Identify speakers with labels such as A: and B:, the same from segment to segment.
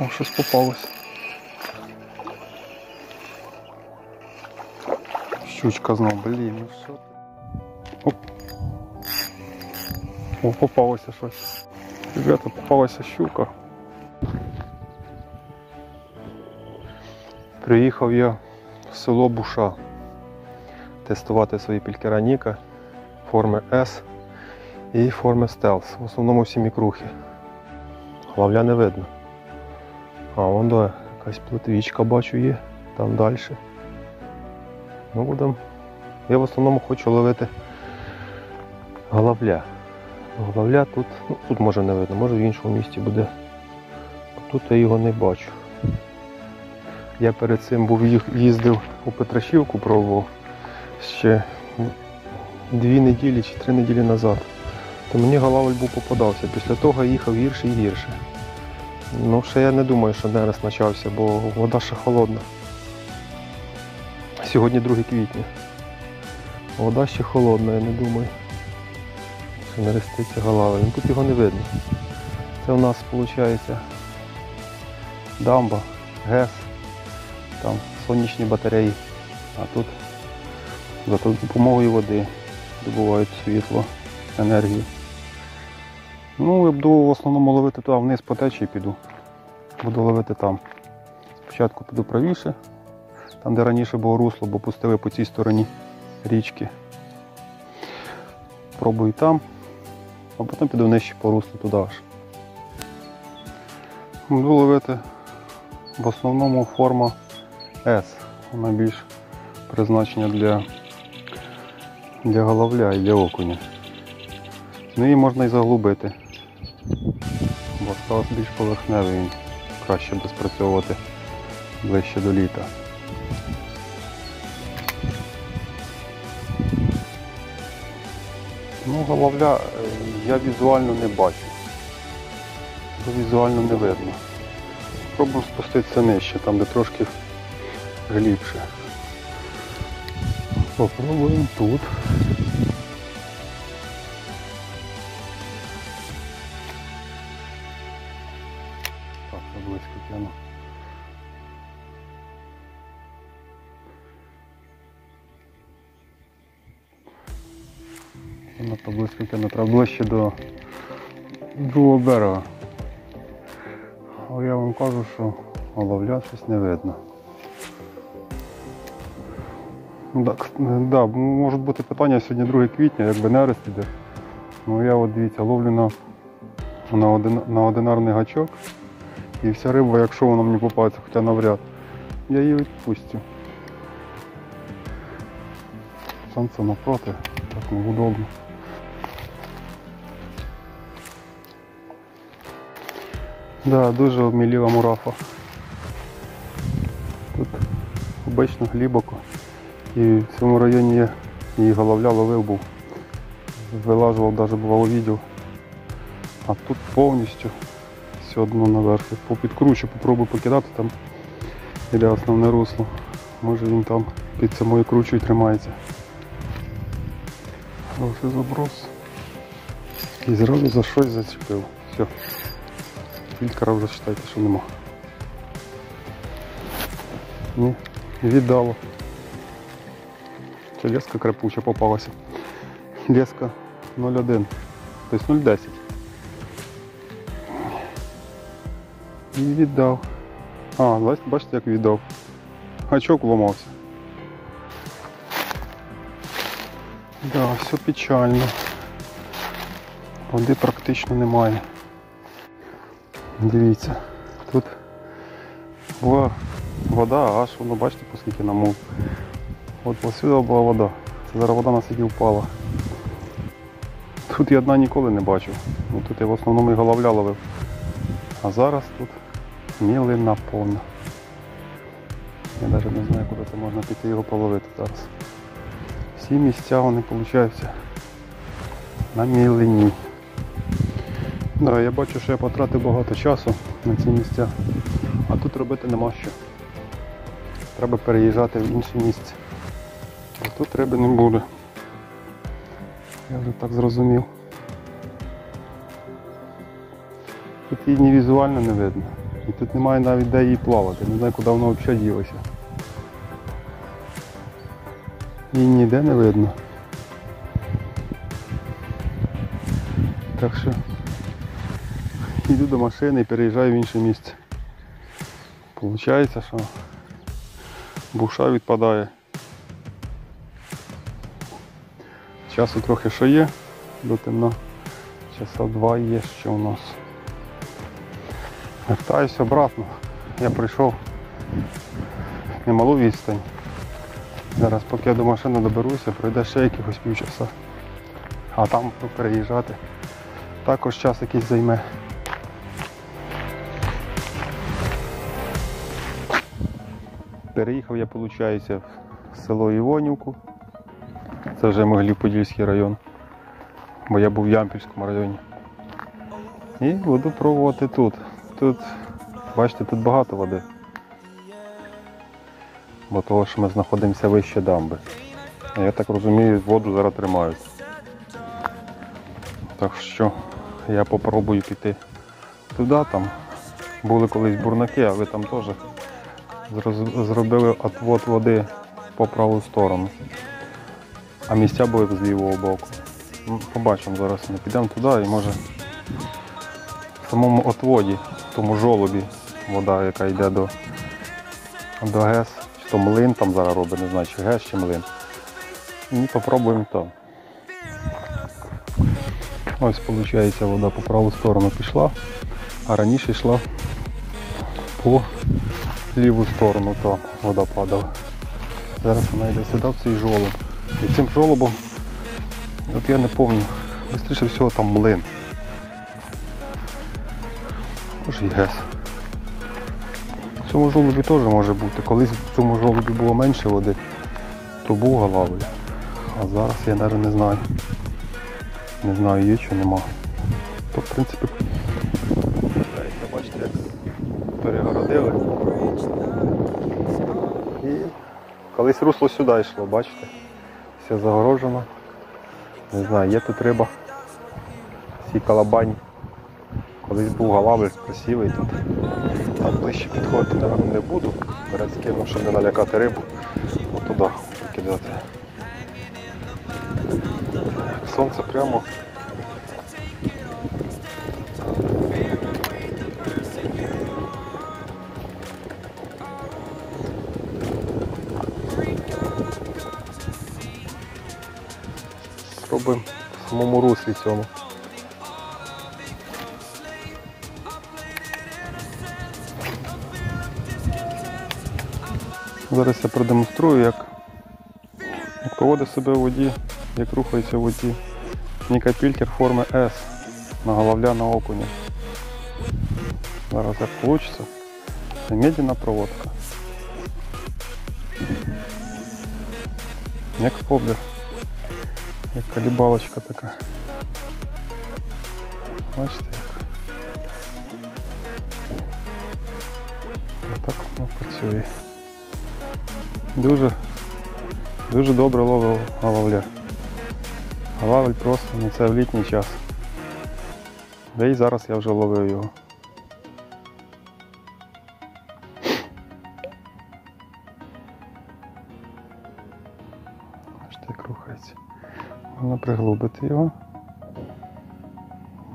A: О, щось попалось. Щучка знов, блін, ну ти? Оп. О, попалося щось. Ребята, попалася щука. Приїхав я в село Буша тестувати свої пількера Ніка форми S і форми Stealth. В основному всі мікрухи. Главля не видно. А, вон да, якась плотвічка бачу є, там далі. Ну, будем. Я в основному хочу ловити головля. Головля тут, ну тут може не видно, може в іншому місці буде. Тут я його не бачу. Я перед цим був їздив у Петрашівку, пробував ще дві неділі чи три неділі назад. То мені головель був попадався. Після того їхав гірше і гірше. Ну, ще я не думаю, що нерест почався, бо вода ще холодна. Сьогодні 2 квітня. Вода ще холодна, я не думаю. Що нереститься головель. Ну, Тут його не видно. Це у нас виходить дамба, ГЕС, там сонячні батареї. А тут за допомогою води добувають світло, енергію. Ну, я буду в основному ловити туди вниз по течії піду. Буду ловити там. Спочатку піду правіше, там де раніше було русло, бо пустили по цій стороні річки. Пробую там, а потім піду нижче по руслу туди аж. Буду ловити в основному форма S. Вона більш призначення для, для головля і для окуня. Ну її можна і заглубити, став більш поверхневий, краще буде спрацьовувати ближче до літа. Ну, головля е, я візуально не бачу. Його Візуально не видно. Спробуємо спуститися нижче, там де трошки глибше. Попробуємо тут. Треба ближче до другого берега. Але я вам кажу, що ловля щось не видно. Так, да, можуть бути питання сьогодні 2 квітня, якби нерест іде. Ну я от дивіться, ловлю на, на, один, на одинарний гачок. І вся риба, якщо вона мені попається, хоча навряд, я її відпустю. Сонце напроти, так неудобно. Да, дуже обміліла мурафа. Тут обично глибоко. І в цьому районі я її головля ловив був. Вилажував, навіть бувало відео. А тут повністю все одно наверх. Я Попідкручу, попробую покидати там іде основне русло. Може він там під самою кручою тримається. Хороший заброс. І зразу за щось зачепив. Все. Фількера вже вважайте, що нема. Ні, віддало. Це леска крепуча попалася. Леска 0,1. Тобто 0,10. І віддав. А, бачите, як віддав. Гачок вламався. Да, все печально. Води практично немає. Дивіться, тут була вода, аж воно бачите, оскільки намов. От посюди була вода. Це зараз вода на сиді впала. Тут я дна ніколи не бачив. Ну, тут я в основному і головля ловив. А зараз тут мілина повна. Я навіть не знаю, куди це можна піти його половити зараз. Всі місця вони виходять на мілині. Да, я бачу, що я потратив багато часу на ці місця, а тут робити нема що. Треба переїжджати в інше місце. А тут риби не буде. Я вже так зрозумів. Тут її ні візуально не видно, І тут немає навіть де її плавати. Не знаю, куди воно взагалі ділося. Її ніде не видно. Так що йду до машини і переїжджаю в інше місце. Получається, що буша відпадає. Часу трохи що є, до темно. Часа два є ще у нас. Вертаюся обратно. Я прийшов немалу відстань. Зараз поки я до машини доберуся, пройде ще якихось півчаса. А там переїжджати. Також час якийсь займе. Переїхав я, виходить, в село Івонівку. Це вже Могилів-Подільський район. Бо я був в Ямпільському районі. І буду пробувати тут. Тут, бачите, тут багато води. Бо того, що ми знаходимося вище дамби. Я так розумію, воду зараз тримають. Так що я попробую піти туди, там були колись бурнаки, але там теж зробили отвод води по праву сторону. А місця були з лівого боку. Ну, Побачимо зараз. Ми підемо туди і може в самому отводі, в тому жолобі вода, яка йде до, до ГЕС, чи то млин там зараз робить, не знаю, чи ГЕС, чи млин. І попробуємо там. Ось виходить вода по праву сторону пішла, а раніше йшла по ліву сторону, то вода падала. Зараз вона йде сюди в цей жолоб. І цим жолобом, от я не пам'ятаю, швидше всього там млин. Може і. В цьому жолобі теж може бути. Колись в цьому жолобі було менше води, то був галавель. А зараз я навіть не знаю. Не знаю, є чи нема. То в принципі, колись русло сюди йшло, бачите? Все загорожено. Не знаю, є тут риба. Ці калабані. Колись був галавель красивий тут. Там ближче підходити, напевно, не буду. Берець кинув, щоб не налякати рибу. От туди покидати. Сонце прямо. Спробуємо в самому руслі цьому. Зараз я продемонструю, як, як поводить себе в воді, як рухається в воді. Ніка Пількер форми S на головля на окуні. Зараз як вийде. Це медяна проводка. Як воблер. Як калібалочка така. Бачите як. Отак воно працює. Дуже, дуже добре ловив головля. Галавель просто ну це в літній час. Да і зараз я вже ловив його. Можна приглубити його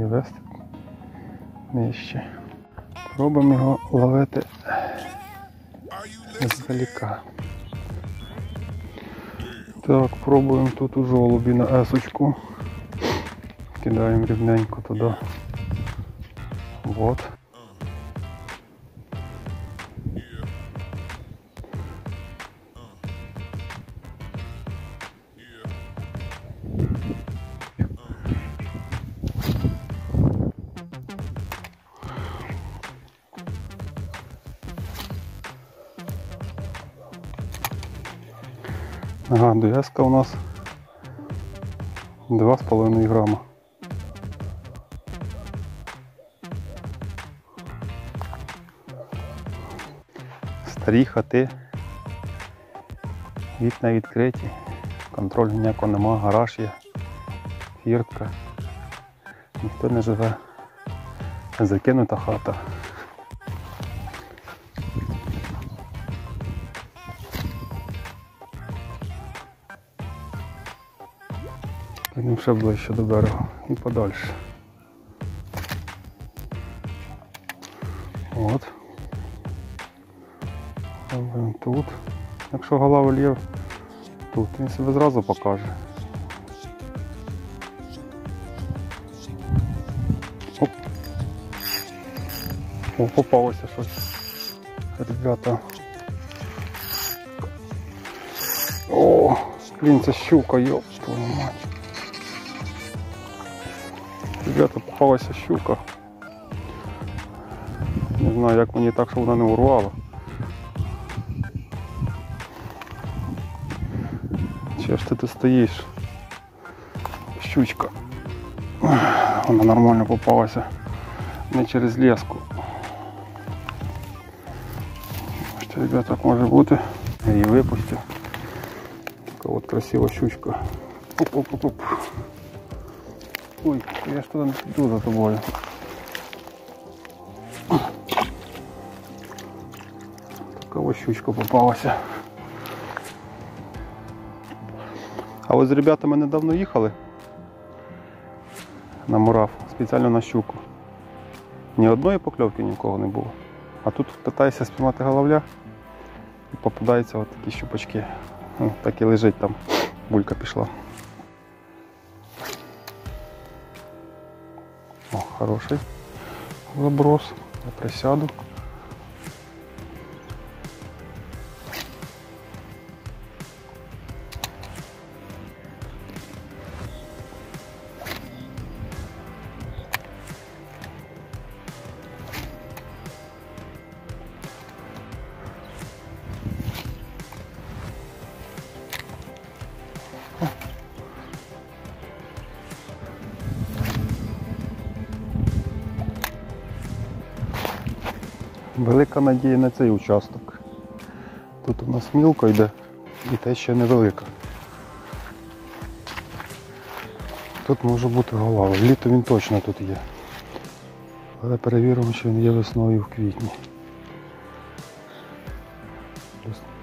A: і вести нижче. Пробуємо його ловити здалека. Так, пробуємо тут у жолобі на есочку. Кидаємо рівненько туди. Вот. Ага, у нас 2,5 грама. Старі хати, вікна відкриті, контролю ніякого нема, гараж є, фіртка, ніхто не живе, закинута хата. Підемо ще ближче до берега і подальше. От. Тут. Якщо голова лів, тут він себе зразу покаже. О, попалося щось. Ребята. О, блін, це щука, йоп, твою мать. Ребята, попалася щука. Не знаю, як мені так, щоб вона не урвала. Чи ж ти тут стоїш? Щучка. Вона нормально попалася. Не через леску. Бачите, ребята, так може бути. Я її випустив. Така от красива щучка. Оп-оп-оп. Ой, Я ж туди не піду за тобою. Така щучка попалася. А ось з ребятами недавно їхали на мурав, спеціально на щуку. Ні одної покльовки нікого не було. А тут питаєшся спіймати головля і попадаються от такі щупачки. Ну, так і лежить там, булька пішла. Хороший заброс. Я присяду. Велика надія на цей участок. Тут у нас мілко йде і те ще невелика. Тут може бути голова. Літо він точно тут є. Але перевіримо, чи він є весною в квітні.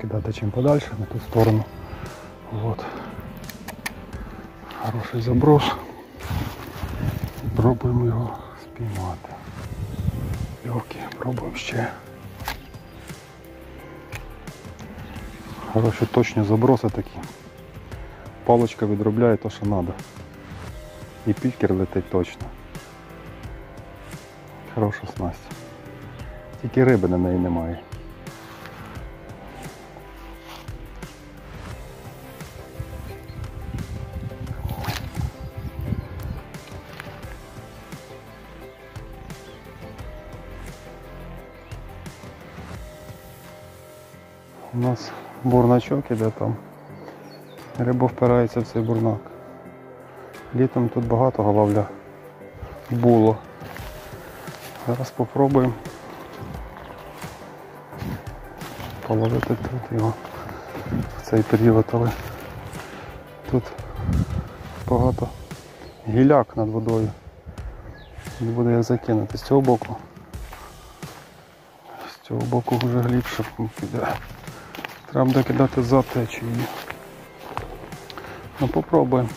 A: Кидати чим подальше на ту сторону. От. Хороший заброс. Пробуємо його спіймати. Легкі, пробуємо ще. Хороші точні заброси такі. Палочка відробляє те, що треба. І пікер летить точно. Хороша снасть. Тільки риби на неї немає. У нас бурначок іде там. Риба впирається в цей бурнак. Літом тут багато головля було. Зараз спробуємо половити тут його в цей період, але тут багато гіляк над водою. Не буде як закинути з цього боку. З цього боку вже глибше піде. Треба буде кидати за течією. Ну попробуємо.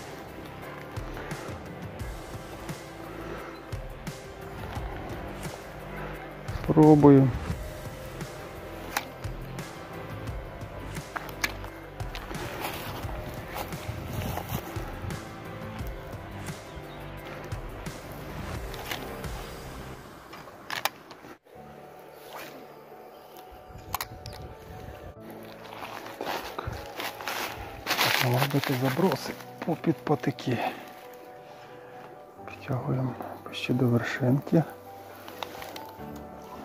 A: Спробуємо. Робити заброси попід патики. Підтягуємо ще до вершинки.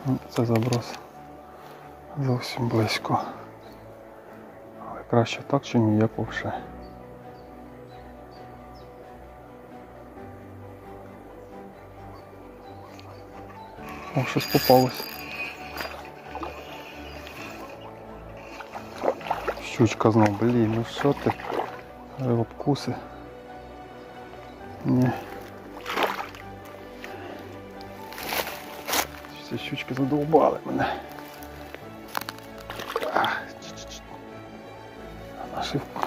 A: Ну, Це заброс зовсім близько. Але краще так, чи ніяк взагалі. О, щось попалось. Щучка знов, блін, ну що ти? Обкуси. Ні. Ці щучки задовбали мене. Ах, чи-чи-чи. А Нашивку.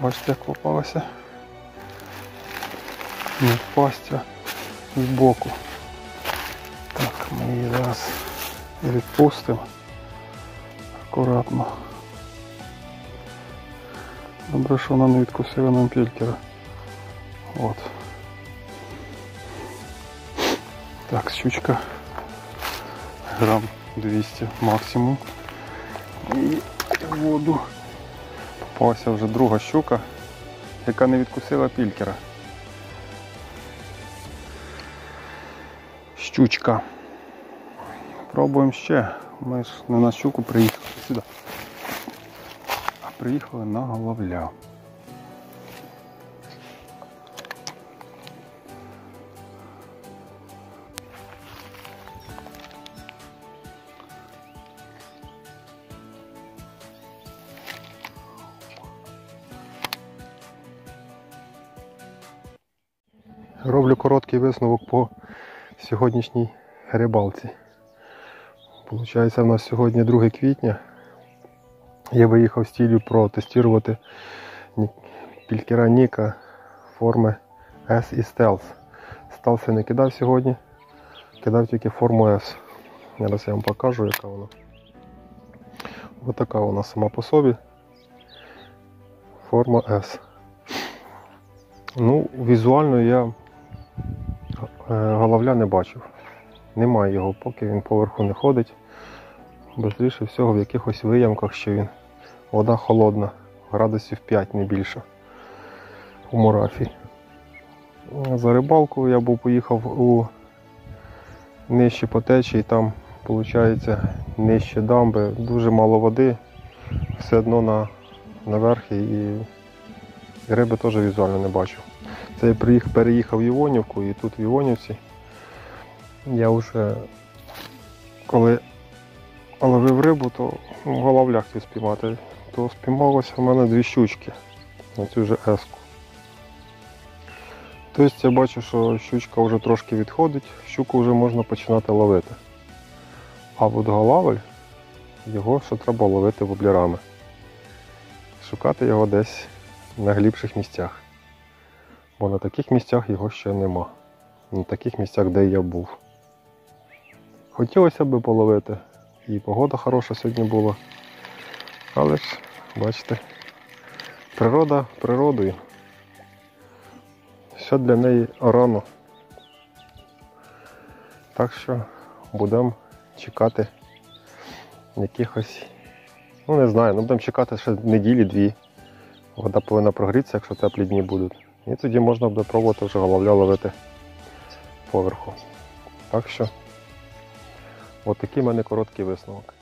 A: Бачите, як попалося. не впасться збоку. Так, ми її зараз відпустимо акуратно. Вона не відкусила нам пількера. От. Так, щучка грам 200 максимум. І воду попалася вже друга щука, яка не відкусила пількера. Щучка. Пробуємо ще. Ми ж не на щуку приїхали сюди. Приїхали на головля. Роблю короткий висновок по сьогоднішній рибалці. Получається, у нас сьогодні 2 квітня. Я виїхав з цілею протестувати пількера Ніка форми S і Stealth. Stealth я не кидав сьогодні, кидав тільки форму S. Зараз я вам покажу, яка вона. Ось така вона сама по собі. Форма S. Ну, візуально я е, головля не бачив. Немає його, поки він поверху не ходить. Бистріше всього в якихось виямках, що він. Вода холодна, градусів 5 не більше у Морафі. За рибалку я був поїхав у нижче по течії, там, виходить, нижче дамби, дуже мало води, все одно на, наверх і, і риби теж візуально не бачив. Це я переїхав в Івонівку і тут в Івонівці я вже коли ловив рибу, то в головлях хотів спіймати, то спіймалося в мене дві щучки на цю же еску. Тобто я бачу, що щучка вже трошки відходить, щуку вже можна починати ловити. А от голавель, його ще треба ловити воблерами. Шукати його десь на глибших місцях. Бо на таких місцях його ще нема. На таких місцях, де я був. Хотілося б половити. І погода хороша сьогодні була. Але ж, бачите, природа природою. Все для неї рано. Так що будемо чекати якихось, ну не знаю, ну будемо чекати ще неділі-дві. Вода повинна прогрітися, якщо теплі дні будуть. І тоді можна буде пробувати вже головля ловити поверху. Так що, от в мене короткий висновок.